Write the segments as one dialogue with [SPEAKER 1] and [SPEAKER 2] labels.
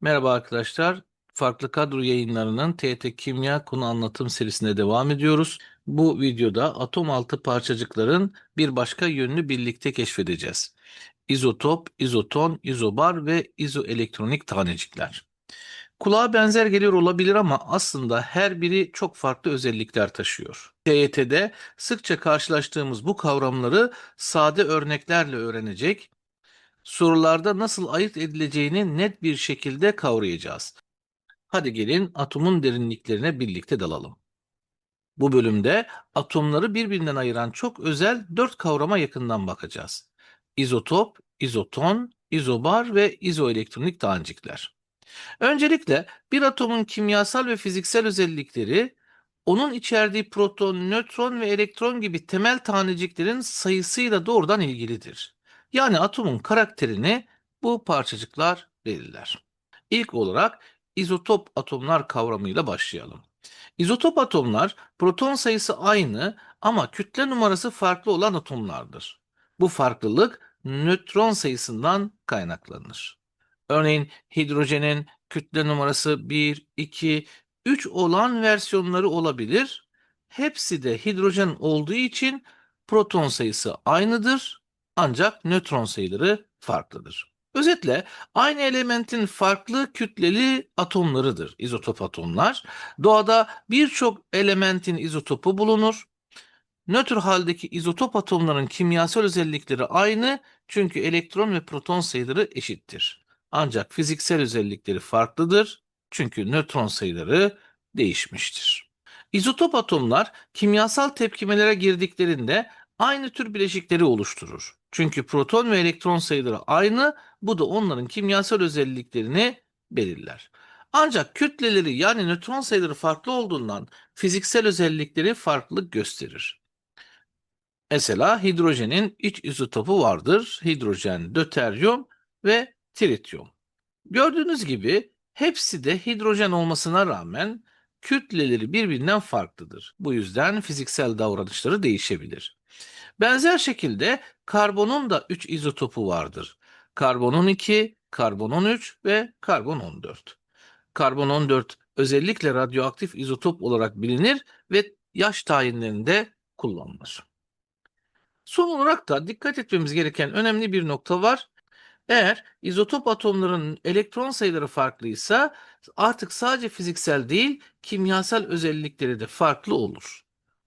[SPEAKER 1] Merhaba arkadaşlar. Farklı Kadro Yayınları'nın TET Kimya konu anlatım serisine devam ediyoruz. Bu videoda atom altı parçacıkların bir başka yönünü birlikte keşfedeceğiz. İzotop, izoton, izobar ve izoelektronik tanecikler. Kulağa benzer geliyor olabilir ama aslında her biri çok farklı özellikler taşıyor. TYT'de sıkça karşılaştığımız bu kavramları sade örneklerle öğrenecek sorularda nasıl ayırt edileceğini net bir şekilde kavrayacağız. Hadi gelin atomun derinliklerine birlikte dalalım. Bu bölümde atomları birbirinden ayıran çok özel dört kavrama yakından bakacağız. İzotop, izoton, izobar ve izoelektronik tanecikler. Öncelikle bir atomun kimyasal ve fiziksel özellikleri onun içerdiği proton, nötron ve elektron gibi temel taneciklerin sayısıyla doğrudan ilgilidir. Yani atomun karakterini bu parçacıklar belirler. İlk olarak izotop atomlar kavramıyla başlayalım. İzotop atomlar proton sayısı aynı ama kütle numarası farklı olan atomlardır. Bu farklılık nötron sayısından kaynaklanır. Örneğin hidrojenin kütle numarası 1, 2, 3 olan versiyonları olabilir. Hepsi de hidrojen olduğu için proton sayısı aynıdır ancak nötron sayıları farklıdır. Özetle aynı elementin farklı kütleli atomlarıdır izotop atomlar. Doğada birçok elementin izotopu bulunur. Nötr haldeki izotop atomların kimyasal özellikleri aynı çünkü elektron ve proton sayıları eşittir. Ancak fiziksel özellikleri farklıdır çünkü nötron sayıları değişmiştir. İzotop atomlar kimyasal tepkimelere girdiklerinde aynı tür bileşikleri oluşturur. Çünkü proton ve elektron sayıları aynı, bu da onların kimyasal özelliklerini belirler. Ancak kütleleri yani nötron sayıları farklı olduğundan fiziksel özellikleri farklılık gösterir. Mesela hidrojenin iç izotopu vardır. Hidrojen, döteryum ve trityum. Gördüğünüz gibi hepsi de hidrojen olmasına rağmen kütleleri birbirinden farklıdır. Bu yüzden fiziksel davranışları değişebilir. Benzer şekilde karbonun da 3 izotopu vardır. Karbon 12, karbon 13 ve karbon 14. Karbon 14 özellikle radyoaktif izotop olarak bilinir ve yaş tayinlerinde kullanılır. Son olarak da dikkat etmemiz gereken önemli bir nokta var. Eğer izotop atomların elektron sayıları farklıysa artık sadece fiziksel değil kimyasal özellikleri de farklı olur.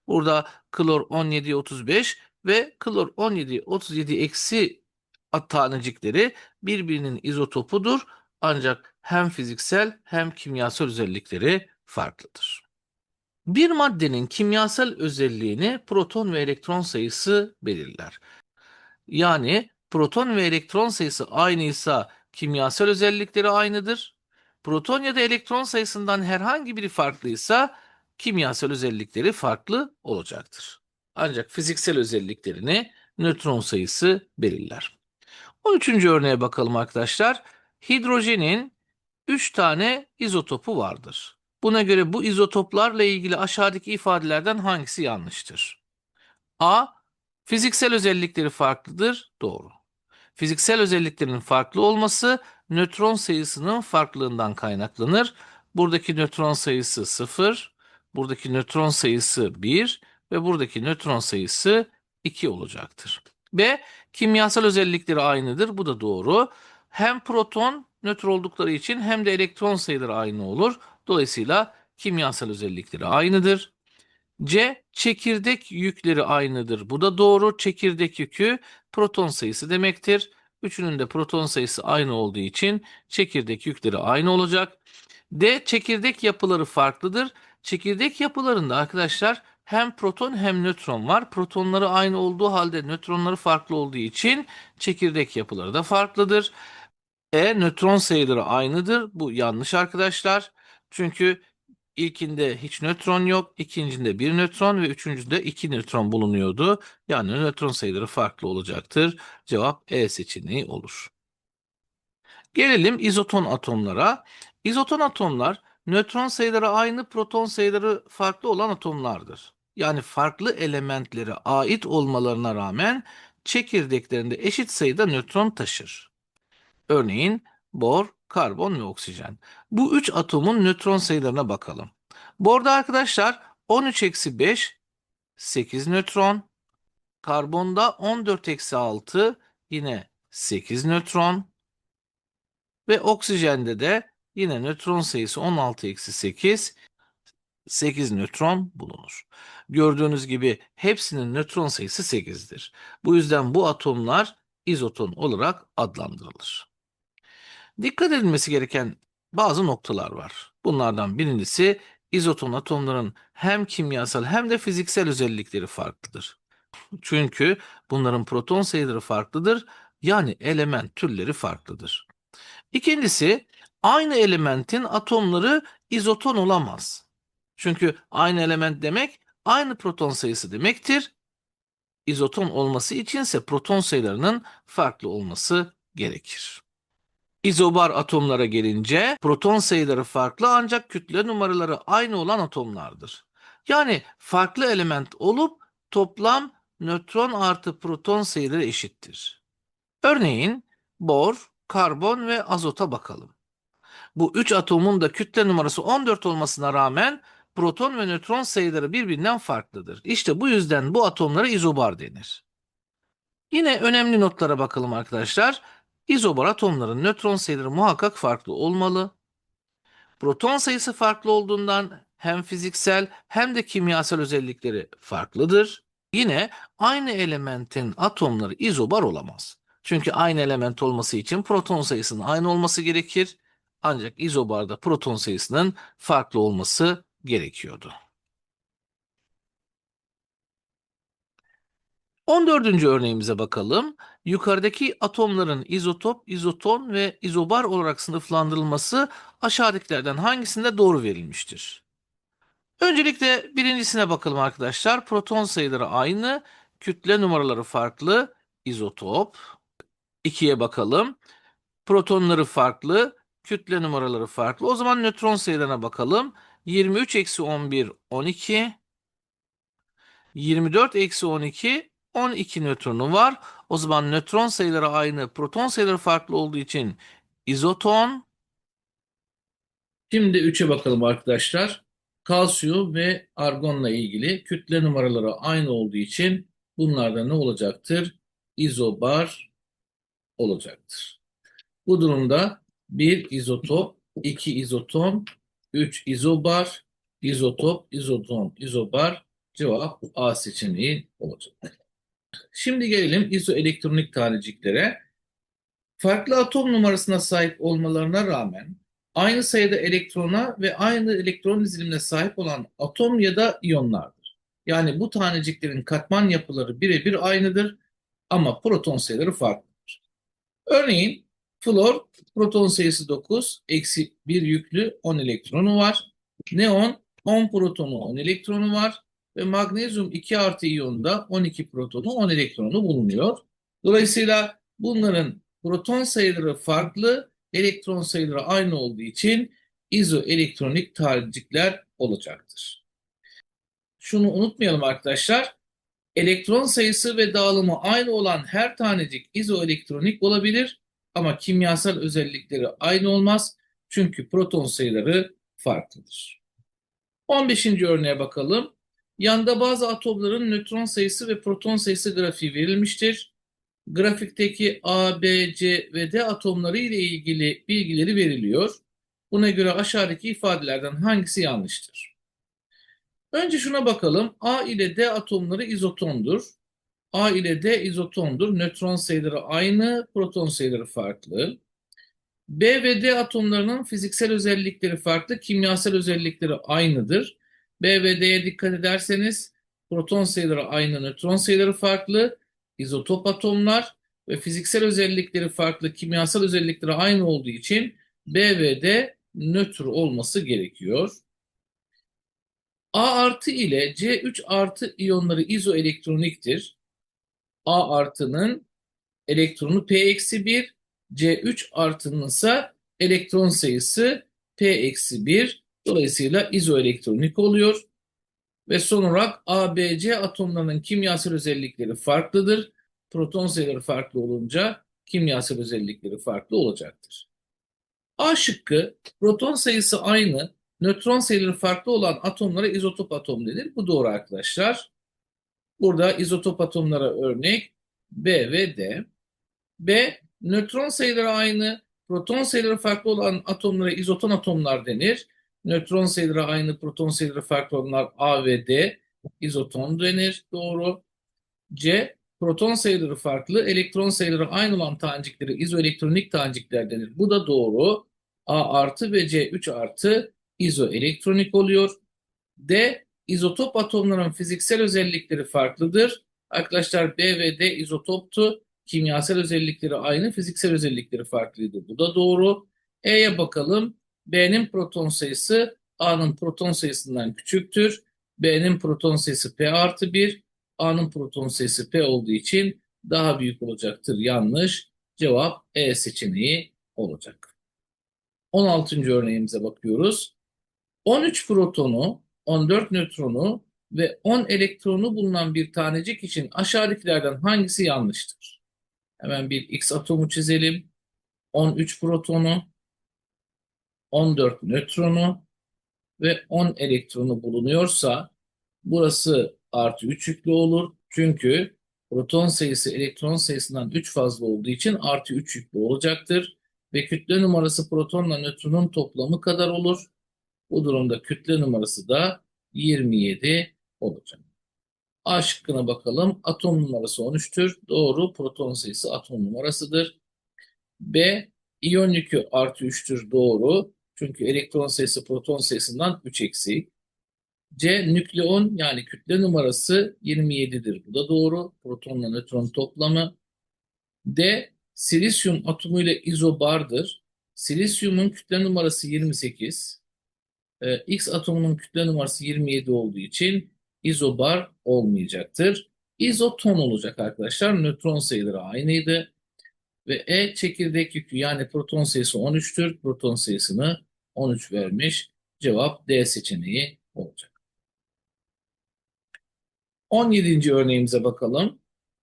[SPEAKER 1] Burada klor 1735 ve klor 1737 eksi tanecikleri birbirinin izotopudur ancak hem fiziksel hem kimyasal özellikleri farklıdır. Bir maddenin kimyasal özelliğini proton ve elektron sayısı belirler. Yani proton ve elektron sayısı aynıysa kimyasal özellikleri aynıdır. Proton ya da elektron sayısından herhangi biri farklıysa kimyasal özellikleri farklı olacaktır. Ancak fiziksel özelliklerini nötron sayısı belirler. 13. örneğe bakalım arkadaşlar. Hidrojenin 3 tane izotopu vardır. Buna göre bu izotoplarla ilgili aşağıdaki ifadelerden hangisi yanlıştır? A. Fiziksel özellikleri farklıdır. Doğru. Fiziksel özelliklerinin farklı olması nötron sayısının farklılığından kaynaklanır. Buradaki nötron sayısı 0, buradaki nötron sayısı 1 ve buradaki nötron sayısı 2 olacaktır. B. Kimyasal özellikleri aynıdır. Bu da doğru. Hem proton nötr oldukları için hem de elektron sayıları aynı olur. Dolayısıyla kimyasal özellikleri aynıdır. C. Çekirdek yükleri aynıdır. Bu da doğru. Çekirdek yükü proton sayısı demektir. Üçünün de proton sayısı aynı olduğu için çekirdek yükleri aynı olacak. D. Çekirdek yapıları farklıdır. Çekirdek yapılarında arkadaşlar hem proton hem nötron var. Protonları aynı olduğu halde nötronları farklı olduğu için çekirdek yapıları da farklıdır. E nötron sayıları aynıdır. Bu yanlış arkadaşlar. Çünkü ilkinde hiç nötron yok, ikincinde bir nötron ve üçüncüde iki nötron bulunuyordu. Yani nötron sayıları farklı olacaktır. Cevap E seçeneği olur. Gelelim izoton atomlara. İzoton atomlar nötron sayıları aynı, proton sayıları farklı olan atomlardır. Yani farklı elementlere ait olmalarına rağmen çekirdeklerinde eşit sayıda nötron taşır. Örneğin bor karbon ve oksijen. Bu üç atomun nötron sayılarına bakalım. Bu arada arkadaşlar 13 eksi 5 8 nötron. Karbonda 14 eksi 6 yine 8 nötron. Ve oksijende de yine nötron sayısı 16 eksi 8 8 nötron bulunur. Gördüğünüz gibi hepsinin nötron sayısı 8'dir. Bu yüzden bu atomlar izoton olarak adlandırılır. Dikkat edilmesi gereken bazı noktalar var. Bunlardan birincisi izoton atomların hem kimyasal hem de fiziksel özellikleri farklıdır. Çünkü bunların proton sayıları farklıdır. Yani element türleri farklıdır. İkincisi aynı elementin atomları izoton olamaz. Çünkü aynı element demek aynı proton sayısı demektir. İzoton olması içinse proton sayılarının farklı olması gerekir. İzobar atomlara gelince proton sayıları farklı ancak kütle numaraları aynı olan atomlardır. Yani farklı element olup toplam nötron artı proton sayıları eşittir. Örneğin bor, karbon ve azota bakalım. Bu üç atomun da kütle numarası 14 olmasına rağmen proton ve nötron sayıları birbirinden farklıdır. İşte bu yüzden bu atomlara izobar denir. Yine önemli notlara bakalım arkadaşlar. İzobar atomların nötron sayıları muhakkak farklı olmalı. Proton sayısı farklı olduğundan hem fiziksel hem de kimyasal özellikleri farklıdır. Yine aynı elementin atomları izobar olamaz. Çünkü aynı element olması için proton sayısının aynı olması gerekir. Ancak izobarda proton sayısının farklı olması gerekiyordu. 14. örneğimize bakalım. Yukarıdaki atomların izotop, izoton ve izobar olarak sınıflandırılması aşağıdakilerden hangisinde doğru verilmiştir? Öncelikle birincisine bakalım arkadaşlar. Proton sayıları aynı, kütle numaraları farklı, izotop. İkiye bakalım. Protonları farklı, kütle numaraları farklı. O zaman nötron sayılarına bakalım. 23 eksi 11, 12. 24 eksi 12, 12 nötronu var. O zaman nötron sayıları aynı, proton sayıları farklı olduğu için izoton. Şimdi 3'e bakalım arkadaşlar. Kalsiyum ve argonla ilgili kütle numaraları aynı olduğu için bunlarda ne olacaktır? İzobar olacaktır. Bu durumda 1 izotop, 2 izoton, 3 izobar, izotop, izoton, izobar cevap A seçeneği olacak. Şimdi gelelim izoelektronik taneciklere. Farklı atom numarasına sahip olmalarına rağmen aynı sayıda elektrona ve aynı elektron dizilimine sahip olan atom ya da iyonlardır. Yani bu taneciklerin katman yapıları birebir aynıdır ama proton sayıları farklıdır. Örneğin flor proton sayısı 9, eksi 1 yüklü 10 elektronu var. Neon 10 protonu 10 elektronu var ve magnezyum 2 artı iyonda 12 protonu 10 elektronu bulunuyor. Dolayısıyla bunların proton sayıları farklı, elektron sayıları aynı olduğu için izoelektronik tanecikler olacaktır. Şunu unutmayalım arkadaşlar. Elektron sayısı ve dağılımı aynı olan her tanecik izoelektronik olabilir ama kimyasal özellikleri aynı olmaz. Çünkü proton sayıları farklıdır. 15. örneğe bakalım. Yanda bazı atomların nötron sayısı ve proton sayısı grafiği verilmiştir. Grafikteki A, B, C ve D atomları ile ilgili bilgileri veriliyor. Buna göre aşağıdaki ifadelerden hangisi yanlıştır? Önce şuna bakalım. A ile D atomları izotondur. A ile D izotondur. Nötron sayıları aynı, proton sayıları farklı. B ve D atomlarının fiziksel özellikleri farklı, kimyasal özellikleri aynıdır. B ve D'ye dikkat ederseniz proton sayıları aynı, nötron sayıları farklı, izotop atomlar ve fiziksel özellikleri farklı, kimyasal özellikleri aynı olduğu için B ve D nötr olması gerekiyor. A artı ile C3 artı iyonları izoelektroniktir. A artının elektronu P eksi 1, C3 artının ise elektron sayısı P eksi 1. Dolayısıyla izoelektronik oluyor. Ve son olarak A, B, C atomlarının kimyasal özellikleri farklıdır. Proton sayıları farklı olunca kimyasal özellikleri farklı olacaktır. A şıkkı proton sayısı aynı, nötron sayıları farklı olan atomlara izotop atom denir. Bu doğru arkadaşlar. Burada izotop atomlara örnek B ve D. B, nötron sayıları aynı, proton sayıları farklı olan atomlara izoton atomlar denir. Nötron sayıları aynı, proton sayıları farklı olanlar A ve D izoton denir. Doğru. C, proton sayıları farklı, elektron sayıları aynı olan tanecikleri izoelektronik tanecikler denir. Bu da doğru. A artı ve C 3 artı izoelektronik oluyor. D, izotop atomların fiziksel özellikleri farklıdır. Arkadaşlar B ve D izotoptu. Kimyasal özellikleri aynı, fiziksel özellikleri farklıydı. Bu da doğru. E'ye bakalım. B'nin proton sayısı A'nın proton sayısından küçüktür. B'nin proton sayısı P artı 1. A'nın proton sayısı P olduğu için daha büyük olacaktır. Yanlış. Cevap E seçeneği olacak. 16. örneğimize bakıyoruz. 13 protonu, 14 nötronu ve 10 elektronu bulunan bir tanecik için aşağıdakilerden hangisi yanlıştır? Hemen bir X atomu çizelim. 13 protonu, 14 nötronu ve 10 elektronu bulunuyorsa burası artı 3 yüklü olur. Çünkü proton sayısı elektron sayısından 3 fazla olduğu için artı 3 yüklü olacaktır. Ve kütle numarası protonla nötronun toplamı kadar olur. Bu durumda kütle numarası da 27 olacak. A şıkkına bakalım. Atom numarası 13'tür. Doğru. Proton sayısı atom numarasıdır. B. İyon yükü artı 3'tür. Doğru. Çünkü elektron sayısı proton sayısından 3 eksik. C. Nükleon yani kütle numarası 27'dir. Bu da doğru. Protonla nötron toplamı. D. Silisyum atomuyla izobardır. Silisyumun kütle numarası 28. Ee, X atomunun kütle numarası 27 olduğu için izobar olmayacaktır. İzoton olacak arkadaşlar. Nötron sayıları aynıydı. Ve E çekirdek yükü yani proton sayısı 13'tür. Proton sayısını 13 vermiş. Cevap D seçeneği olacak. 17. örneğimize bakalım.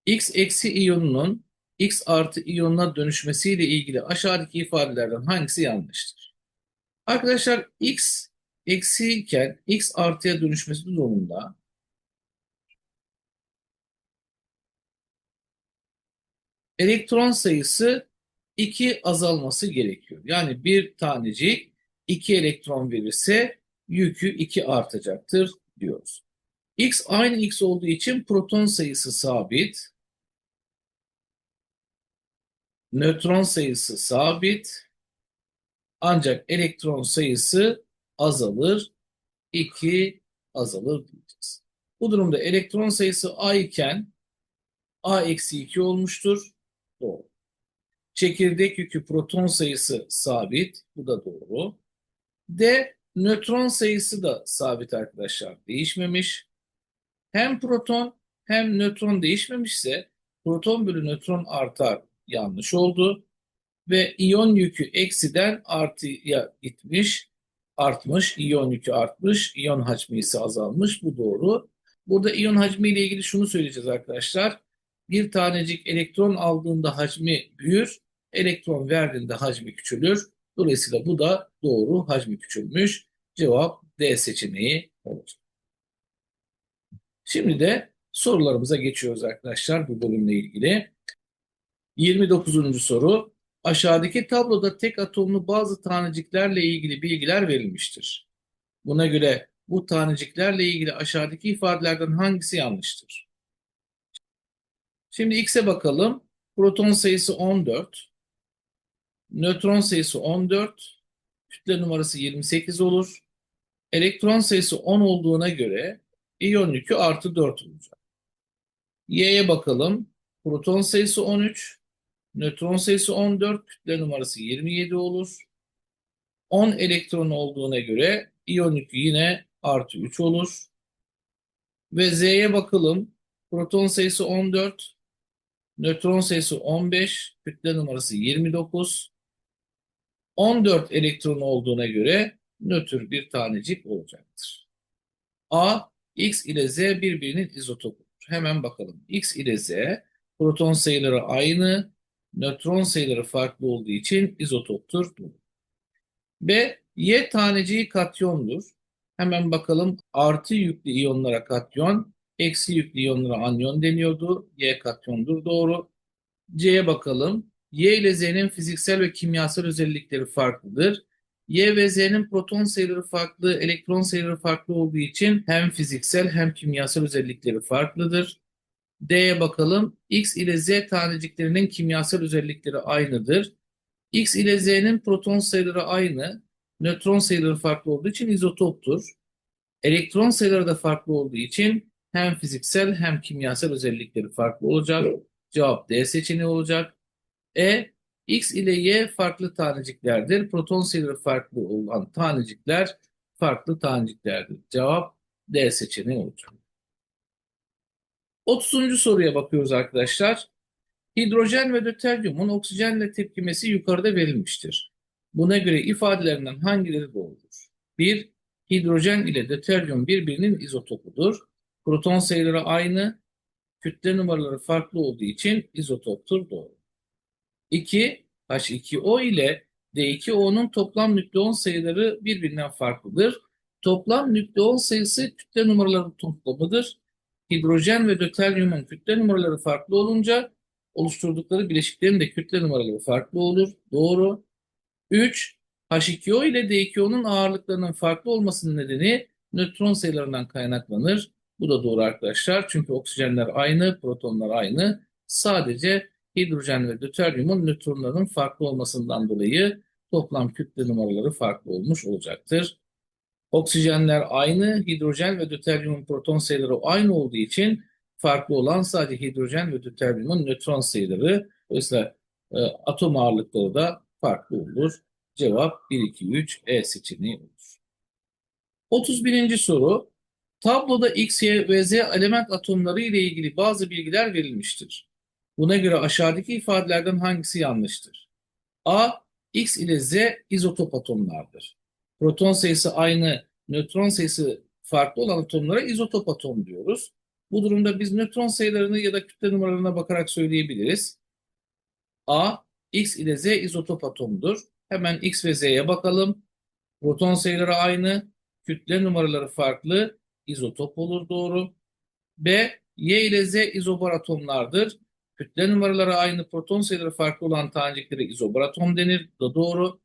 [SPEAKER 1] X eksi iyonunun X artı iyonuna dönüşmesiyle ilgili aşağıdaki ifadelerden hangisi yanlıştır? Arkadaşlar X eksi iken X artıya dönüşmesi durumunda elektron sayısı 2 azalması gerekiyor. Yani bir tanecik 2 elektron verirse yükü 2 artacaktır diyoruz. X aynı X olduğu için proton sayısı sabit. Nötron sayısı sabit. Ancak elektron sayısı azalır. 2 azalır diyeceğiz. Bu durumda elektron sayısı A iken A eksi 2 olmuştur. Doğru. Çekirdek yükü proton sayısı sabit. Bu da doğru. D nötron sayısı da sabit arkadaşlar. Değişmemiş. Hem proton hem nötron değişmemişse proton bölü nötron artar. Yanlış oldu. Ve iyon yükü eksiden artıya gitmiş. Artmış. İyon yükü artmış. İyon hacmi ise azalmış. Bu doğru. Burada iyon hacmi ile ilgili şunu söyleyeceğiz arkadaşlar. Bir tanecik elektron aldığında hacmi büyür. Elektron verdiğinde hacmi küçülür. Dolayısıyla bu da doğru hacmi küçülmüş. Cevap D seçeneği olacak. Şimdi de sorularımıza geçiyoruz arkadaşlar bu bölümle ilgili. 29. soru. Aşağıdaki tabloda tek atomlu bazı taneciklerle ilgili bilgiler verilmiştir. Buna göre bu taneciklerle ilgili aşağıdaki ifadelerden hangisi yanlıştır? Şimdi X'e bakalım. Proton sayısı 14. Nötron sayısı 14. Kütle numarası 28 olur. Elektron sayısı 10 olduğuna göre iyon yükü artı 4 olacak. Y'ye bakalım. Proton sayısı 13. Nötron sayısı 14. Kütle numarası 27 olur. 10 elektron olduğuna göre iyon yükü yine artı 3 olur. Ve Z'ye bakalım. Proton sayısı 14. Nötron sayısı 15. Kütle numarası 29. 14 elektron olduğuna göre nötr bir tanecik olacaktır. A, X ile Z birbirinin izotopudur. Hemen bakalım. X ile Z proton sayıları aynı, nötron sayıları farklı olduğu için izotoptur. B. Y taneciği katyondur. Hemen bakalım artı yüklü iyonlara katyon, eksi yüklü iyonlara anyon deniyordu. Y katyondur doğru. C'ye bakalım. Y ile Z'nin fiziksel ve kimyasal özellikleri farklıdır. Y ve Z'nin proton sayıları farklı, elektron sayıları farklı olduğu için hem fiziksel hem kimyasal özellikleri farklıdır. D'ye bakalım. X ile Z taneciklerinin kimyasal özellikleri aynıdır. X ile Z'nin proton sayıları aynı, nötron sayıları farklı olduğu için izotoptur. Elektron sayıları da farklı olduğu için hem fiziksel hem kimyasal özellikleri farklı olacak. Cevap D seçeneği olacak. E, X ile Y farklı taneciklerdir. Proton sayıları farklı olan tanecikler farklı taneciklerdir. Cevap D seçeneği olacak. 30. soruya bakıyoruz arkadaşlar. Hidrojen ve döteryumun oksijenle tepkimesi yukarıda verilmiştir. Buna göre ifadelerinden hangileri doğrudur? 1. Hidrojen ile döteryum birbirinin izotopudur. Proton sayıları aynı, kütle numaraları farklı olduğu için izotoptur doğru. 2. H2O ile D2O'nun toplam nükleon sayıları birbirinden farklıdır. Toplam nükleon sayısı kütle numaraları toplamıdır. Hidrojen ve döteryumun kütle numaraları farklı olunca oluşturdukları bileşiklerin de kütle numaraları farklı olur. Doğru. 3. H2O ile D2O'nun ağırlıklarının farklı olmasının nedeni nötron sayılarından kaynaklanır. Bu da doğru arkadaşlar. Çünkü oksijenler aynı, protonlar aynı. Sadece hidrojen ve döteryumun nötronlarının farklı olmasından dolayı toplam kütle numaraları farklı olmuş olacaktır. Oksijenler aynı, hidrojen ve döteryumun proton sayıları aynı olduğu için farklı olan sadece hidrojen ve döteryumun nötron sayıları. Dolayısıyla e, atom ağırlıkları da farklı olur. Cevap 1, 2, 3 E seçeneği olur. 31. soru. Tabloda X, Y ve Z element atomları ile ilgili bazı bilgiler verilmiştir. Buna göre aşağıdaki ifadelerden hangisi yanlıştır? A. X ile Z izotop atomlardır. Proton sayısı aynı, nötron sayısı farklı olan atomlara izotop atom diyoruz. Bu durumda biz nötron sayılarını ya da kütle numaralarına bakarak söyleyebiliriz. A, X ile Z izotop atomudur. Hemen X ve Z'ye bakalım. Proton sayıları aynı, kütle numaraları farklı, izotop olur doğru. B, Y ile Z izobar atomlardır. Kütle numaraları aynı, proton sayıları farklı olan taneciklere izobar atom denir. Da doğru.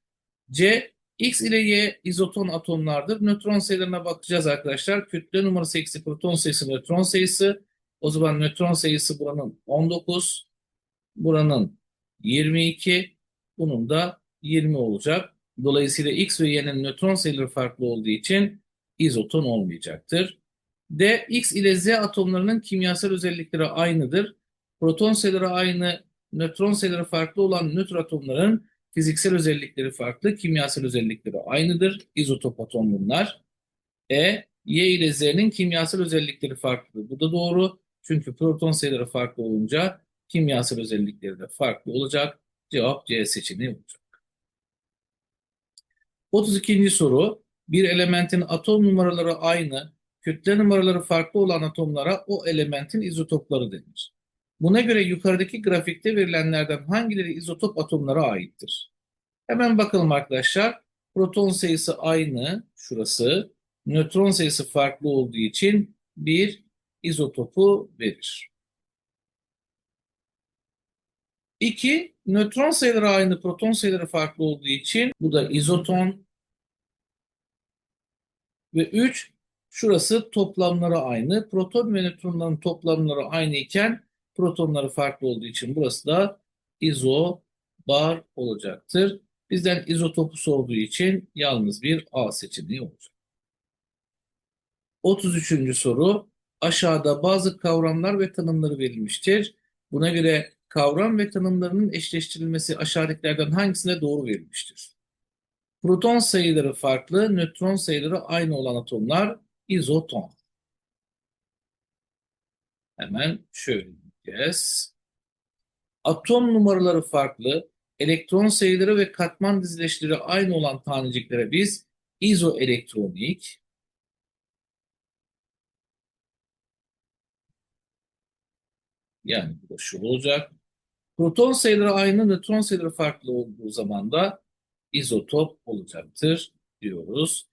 [SPEAKER 1] C, X ile Y izoton atomlardır. Nötron sayılarına bakacağız arkadaşlar. Kütle numarası eksi proton sayısı nötron sayısı. O zaman nötron sayısı buranın 19, buranın 22, bunun da 20 olacak. Dolayısıyla X ve Y'nin nötron sayıları farklı olduğu için izoton olmayacaktır. D, X ile Z atomlarının kimyasal özellikleri aynıdır. Proton sayıları aynı, nötron sayıları farklı olan nötr atomların fiziksel özellikleri farklı, kimyasal özellikleri aynıdır. İzotop atom bunlar. E, Y ile Z'nin kimyasal özellikleri farklı. Bu da doğru. Çünkü proton sayıları farklı olunca kimyasal özellikleri de farklı olacak. Cevap C seçeneği olacak. 32. soru. Bir elementin atom numaraları aynı, kütle numaraları farklı olan atomlara o elementin izotopları denir. Buna göre yukarıdaki grafikte verilenlerden hangileri izotop atomlara aittir? Hemen bakalım arkadaşlar. Proton sayısı aynı, şurası. Nötron sayısı farklı olduğu için bir izotopu verir. 2. Nötron sayıları aynı, proton sayıları farklı olduğu için bu da izoton. Ve 3. Şurası toplamları aynı. Proton ve nötronların toplamları aynı iken protonları farklı olduğu için burası da izobar olacaktır. Bizden izotopu sorduğu için yalnız bir A seçeneği olacak. 33. soru. Aşağıda bazı kavramlar ve tanımları verilmiştir. Buna göre kavram ve tanımlarının eşleştirilmesi aşağıdakilerden hangisine doğru verilmiştir? Proton sayıları farklı, nötron sayıları aynı olan atomlar izoton. Hemen şöyle diyeceğiz. Atom numaraları farklı, elektron sayıları ve katman dizileşleri aynı olan taneciklere biz izoelektronik, yani bu da şu olacak. Proton sayıları aynı, nötron sayıları farklı olduğu zaman da
[SPEAKER 2] izotop olacaktır diyoruz.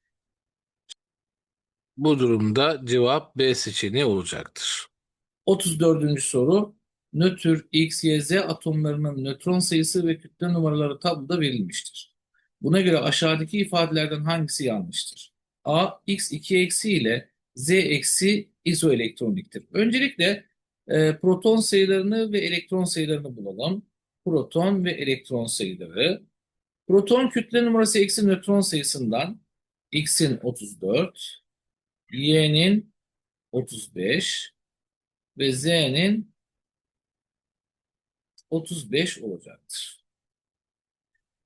[SPEAKER 1] Bu durumda cevap B seçeneği olacaktır.
[SPEAKER 2] 34. soru. Nötr X, Y, Z atomlarının nötron sayısı ve kütle numaraları tabloda verilmiştir. Buna göre aşağıdaki ifadelerden hangisi yanlıştır? A. X 2 eksi ile Z eksi izoelektroniktir. Öncelikle e, proton sayılarını ve elektron sayılarını bulalım. Proton ve elektron sayıları. Proton kütle numarası eksi nötron sayısından X'in 34, Y'nin 35 ve Z'nin 35 olacaktır.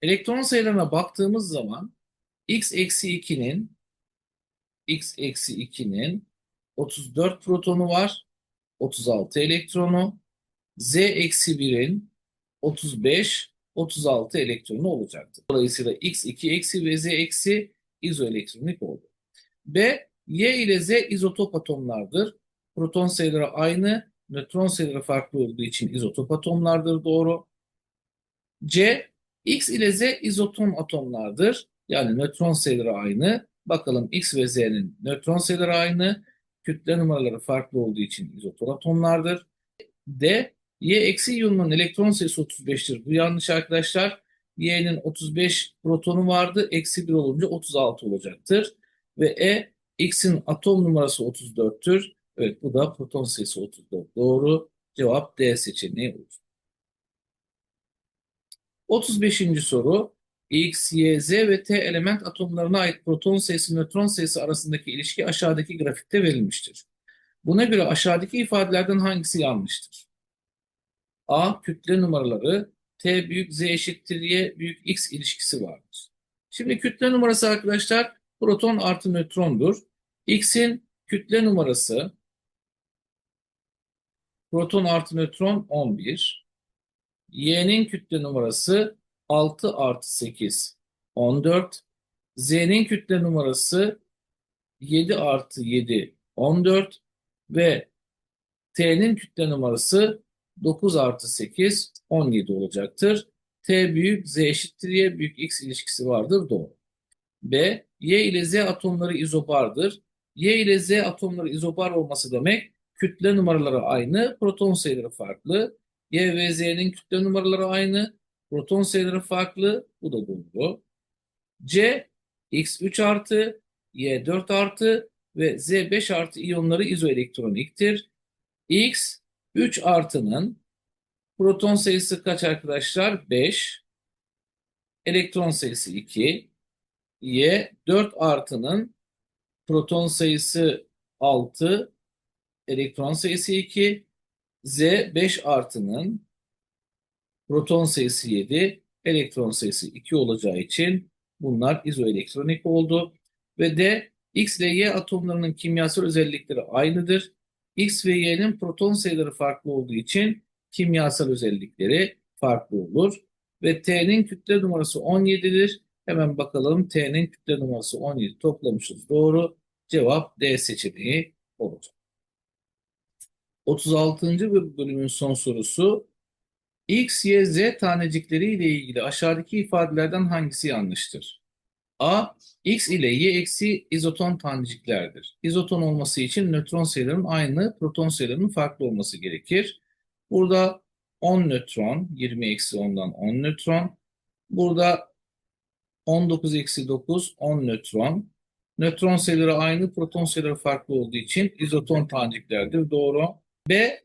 [SPEAKER 2] Elektron sayılarına baktığımız zaman X eksi 2'nin X eksi 2'nin 34 protonu var. 36 elektronu. Z eksi 1'in 35 36 elektronu olacaktır. Dolayısıyla X2 eksi ve Z eksi izoelektronik oldu. B, Y ile Z izotop atomlardır. Proton sayıları aynı, nötron sayıları farklı olduğu için izotop atomlardır doğru. C, X ile Z izoton atomlardır. Yani nötron sayıları aynı. Bakalım X ve Z'nin nötron sayıları aynı. Kütle numaraları farklı olduğu için izoton atomlardır. D, Y eksi iyonunun elektron sayısı 35'tir. Bu yanlış arkadaşlar. Y'nin 35 protonu vardı. Eksi 1 olunca 36 olacaktır. Ve E, X'in atom numarası 34'tür. Evet bu da proton sayısı 34. Doğru. Cevap D seçeneği olur. 35. soru. X, Y, Z ve T element atomlarına ait proton sayısı nötron sayısı arasındaki ilişki aşağıdaki grafikte verilmiştir. Buna göre aşağıdaki ifadelerden hangisi yanlıştır? A. Kütle numaraları T büyük Z eşittir Y büyük X ilişkisi vardır. Şimdi kütle numarası arkadaşlar proton artı nötrondur. X'in kütle numarası proton artı nötron 11. Y'nin kütle numarası 6 artı 8 14. Z'nin kütle numarası 7 artı 7 14 ve T'nin kütle numarası 9 artı 8 17 olacaktır. T büyük Z eşittir Y büyük X ilişkisi vardır doğru. B. Y ile Z atomları izobardır. Y ile Z atomları izobar olması demek kütle numaraları aynı, proton sayıları farklı. Y ve Z'nin kütle numaraları aynı, proton sayıları farklı. Bu da doğru. C. X3 artı, Y4 artı ve Z5 artı iyonları izoelektroniktir. X 3 artının proton sayısı kaç arkadaşlar? 5. Elektron sayısı 2. Y 4 artının proton sayısı 6. Elektron sayısı 2. Z 5 artının proton sayısı 7. Elektron sayısı 2 olacağı için bunlar izoelektronik oldu. Ve D X ile Y atomlarının kimyasal özellikleri aynıdır. X ve Y'nin proton sayıları farklı olduğu için kimyasal özellikleri farklı olur. Ve T'nin kütle numarası 17'dir. Hemen bakalım T'nin kütle numarası 17 toplamışız. Doğru. Cevap D seçeneği olacak. 36. bölümün son sorusu. X, Y, Z tanecikleri ile ilgili aşağıdaki ifadelerden hangisi yanlıştır? A. X ile Y eksi izoton taneciklerdir. İzoton olması için nötron sayılarının aynı, proton sayılarının farklı olması gerekir. Burada 10 nötron, 20 eksi 10'dan 10 nötron. Burada 19 eksi 9, 10 nötron. Nötron sayıları aynı, proton sayıları farklı olduğu için izoton taneciklerdir. Doğru. B.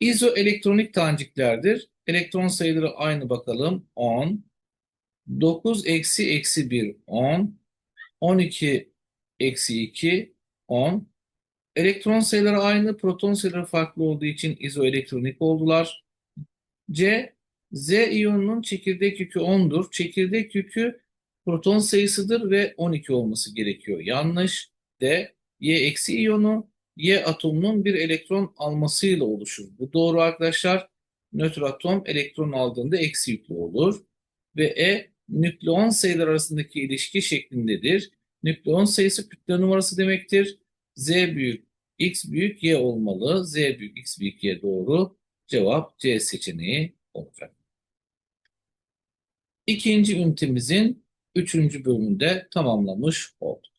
[SPEAKER 2] İzoelektronik taneciklerdir. Elektron sayıları aynı bakalım. 10. 9 eksi eksi 1 10. 12 eksi 2 10. Elektron sayıları aynı, proton sayıları farklı olduğu için izoelektronik oldular. C. Z iyonunun çekirdek yükü 10'dur. Çekirdek yükü proton sayısıdır ve 12 olması gerekiyor. Yanlış. D. Y eksi iyonu Y atomunun bir elektron almasıyla oluşur. Bu doğru arkadaşlar. Nötr atom elektron aldığında eksi yüklü olur. Ve E nükleon sayılar arasındaki ilişki şeklindedir. Nükleon sayısı kütle numarası demektir. Z büyük, X büyük, Y olmalı. Z büyük, X büyük, Y doğru. Cevap C seçeneği olacak. İkinci ünitemizin üçüncü bölümünde tamamlamış olduk.